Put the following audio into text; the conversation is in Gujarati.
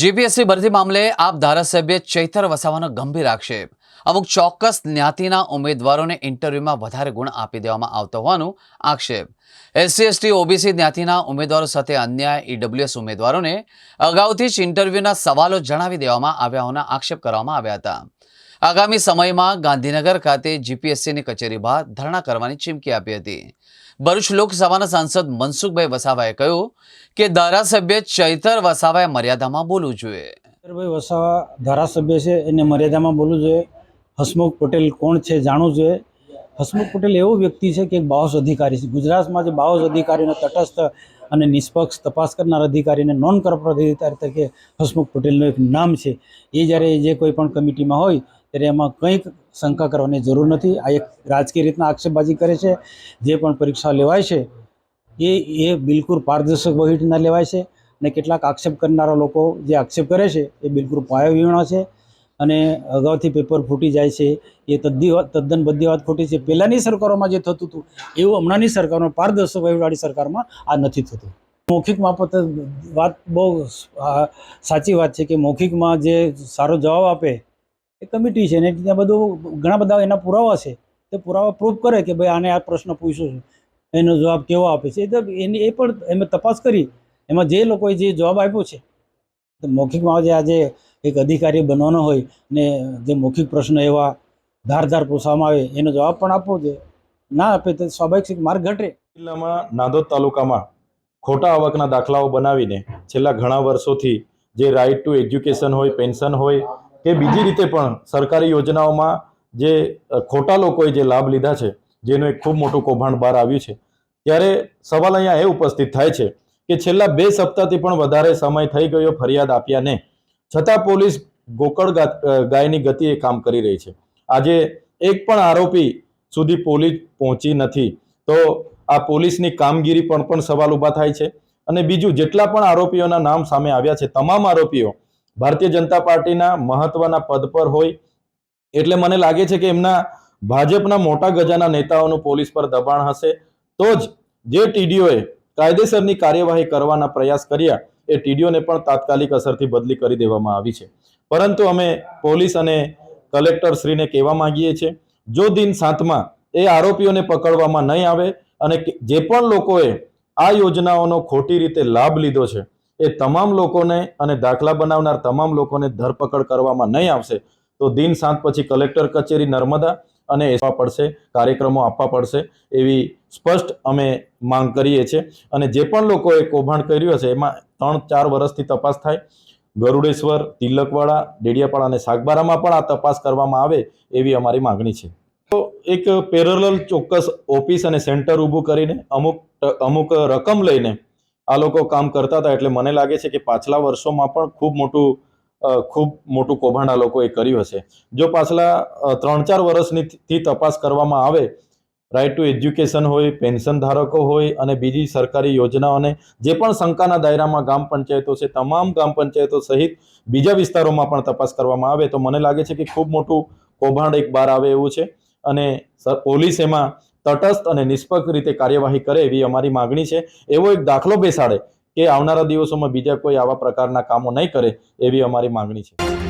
જીપીએસસી ભરતી મામલે આપ ધારાસભ્ય ચૈતર વસાવાનો ગંભીર આક્ષેપ. અમુક ચોક્કસ જ્ઞાતિના ઉમેદવારોને ઇન્ટરવ્યુમાં વધારે ગુણ આપી દેવામાં આવતો હોવાનું આક્ષેપ. એસસી એસટી, ઓબીસી જ્ઞાતિના ઉમેદવારો સાથે અન્યાય, ઈડબ્લ્યુએસ ઉમેદવારોને અગાઉથી જ ઇન્ટરવ્યુના સવાલો જણાવી દેવામાં આવ્યા હોવાના આક્ષેપ કરવામાં આવ્યા હતા. આગામી સમયમાં ગાંધીનગર ખાતે જીપીએસસીની કચેરી બહાર ધરણા કરવાની ચીમકી આપી હતી. ભરૂચ લોકસભાના સાંસદ મનસુખભાઈ વસાવાએ કહ્યું કે ધારાસભ્ય ચૈતર વસાવાએ મર્યાદામાં બોલવું જોઈએ. ચૈતરભાઈ વસાવા ધારાસભ્ય છે, એને મર્યાદામાં બોલવું જોઈએ. હસમુખ પટેલ કોણ છે જાણવું જોઈએ. હસમુખ પટેલ એવો વ્યક્તિ છે કે એક બાઉસ અધિકારી છે. ગુજરાતમાં જે બાઉસ અધિકારીને તટસ્થ અને નિષ્પક્ષ તપાસ કરનાર અધિકારીને નોન કરપ્ટ અધિકારી તરીકે હસમુખ પટેલનું એક નામ છે. એ જ્યારે જે કોઈ પણ કમિટીમાં હોય ત્યારે એમાં કંઈક શંકા કરવાની જરૂર નથી. આ એક રાજકીય રીતના આક્ષેપબાજી કરે છે. જે પણ પરીક્ષા લેવાય છે, એ એ બિલકુલ પારદર્શક વહીટના લેવાય છે અને કેટલાક આક્ષેપ કરનારા લોકો જે આક્ષેપ કરે છે, એ બિલકુલ પાયાવિહોણા છે અને અગાઉથી પેપર ફૂટી જાય છે. એ તદ્દી તદ્દન બધી વાત ખોટી છે. પહેલાંની સરકારોમાં જે થતું હતું, એવું હમણાંની સરકારમાં, પારદર્શક વહીવટવાળી સરકારમાં આ નથી થતું. મૌખિક મારફત વાત બહુ સાચી વાત છે કે મૌખિકમાં જે સારો જવાબ આપે એ કમિટી છે ને ત્યાં બધું ઘણા બધા એના પુરાવા છે. તે પુરાવા પ્રૂફ કરે કે ભાઈ આને આ પ્રશ્ન પૂછ્યો છે. એનો જવાબ કેવો આપે છે. તો એની એ પણ એમાં તપાસ કરી. એમાં જે લોકોએ જે જવાબ આપ્યો છે મૌખિકમાં જે આજે એક અધિકારી બનવાનો હોય ને જે મૌખિક પ્રશ્ન એવા ધારધાર પૂછવામાં આવે, એનો જવાબ પણ આપવો જોઈએ. ના આપે તો સ્વાભાવિક માર્ગ ઘટે. જિલ્લામાં નાંદોદ તાલુકામાં ખોટા આવકના દાખલાઓ બનાવીને છેલ્લા ઘણા વર્ષોથી જે રાઇટ ટુ એજ્યુકેશન હોય પેન્શન હોય કે બીજી રીતે પણ સરકારી યોજનાઓમાં જે ખોટા લોકોએ જે લાભ લીધા છે, જેનું એક ખૂબ મોટું કૌભાંડ બહાર આવ્યું છે, ત્યારે સવાલ અહીંયા એ ઉપસ્થિત થાય છે કે છેલ્લા બે સપ્તાહથી પણ વધારે સમય થઈ ગયો ફરિયાદ આપ્યાને છતાં પોલીસ ગોકળ ગાયની ગતિએ કામ કરી રહી છે. આજે એક પણ આરોપી સુધી પોલીસ પહોંચી નથી. તો આ પોલીસની કામગીરી પણ પણ સવાલ ઊભા થાય છે. અને બીજું, જેટલા પણ આરોપીઓના નામ સામે આવ્યા છે, તમામ આરોપીઓ ભારતીય જનતા પાર્ટીના મહત્વના પદ પર હોય એટલે મને લાગે છે કે એમના ભાજપના મોટા ગજાના નેતાઓનું પોલીસ પર દબાણ હશે. તો જ જે ટીડીઓએ કાયદેસરની કાર્યવાહી કરવાના પ્રયાસ કર્યા, એ ટીડીઓને પણ તાત્કાલિક અસરથી બદલી કરી દેવામાં આવી છે. પરંતુ અમે પોલીસ અને કલેક્ટર શ્રીને કહેવા માંગીએ છીએ, જો દિન સાતમાં એ આરોપીઓને પકડવામાં નહીં આવે અને જે પણ લોકોએ આ યોજનાઓનો ખોટી રીતે લાભ લીધો છે એ તમામ લોકોને અને દાખલા બનાવનાર તમામ લોકોને ધરપકડ કરવામાં નહીં આવશે, તો દિન સાંજ પછી કલેક્ટર કચેરી નર્મદા અને આપવા પડશે, કાર્યક્રમો આપવા પડશે, એવી સ્પષ્ટ અમે માંગ કરીએ છીએ. અને જે પણ લોકોએ કૌભાંડ કર્યું હશે, એમાં ત્રણ ચાર વર્ષથી તપાસ થાય. ગરુડેશ્વર, તિલકવાડા, ડેડિયાપાડા અને સાગબારામાં પણ આ તપાસ કરવામાં આવે એવી અમારી માંગણી છે. તો એક પેરેલલ ચોક્કસ ઓફિસ અને સેન્ટર ઊભું કરીને અમુક અમુક રકમ લઈને આ લોકો કામ કરતા હતા એટલે મને લાગે છે કે પાછલા વર્ષોમાં પણ ખૂબ મોટું ખૂબ મોટું કૌભાંડ આ લોકોએ કર્યું હશે. જો પાછલા ત્રણ ચાર વર્ષની તપાસ કરવામાં આવે રાઇટ ટુ એજ્યુકેશન હોય, પેન્શન ધારકો હોય અને બીજી સરકારી યોજનાઓને, જે પણ શંકાના દાયરામાં ગામ પંચાયતો છે, તમામ ગામ પંચાયતો સહિત બીજા વિસ્તારોમાં પણ તપાસ કરવામાં આવે, તો મને લાગે છે કે ખૂબ મોટું કૌભાંડ એક બહાર આવે એવું છે. અને પોલીસ એમાં તટસ્થ અને નિષ્પક્ષ રીતે કાર્યવાહી કરે એવી અમારી માગણી છે. એવો એક દાખલો બેસાડે કે આવનારા દિવસોમાં બીજા કોઈ આવા પ્રકારના કામો નહીં કરે એવી અમારી માગણી છે.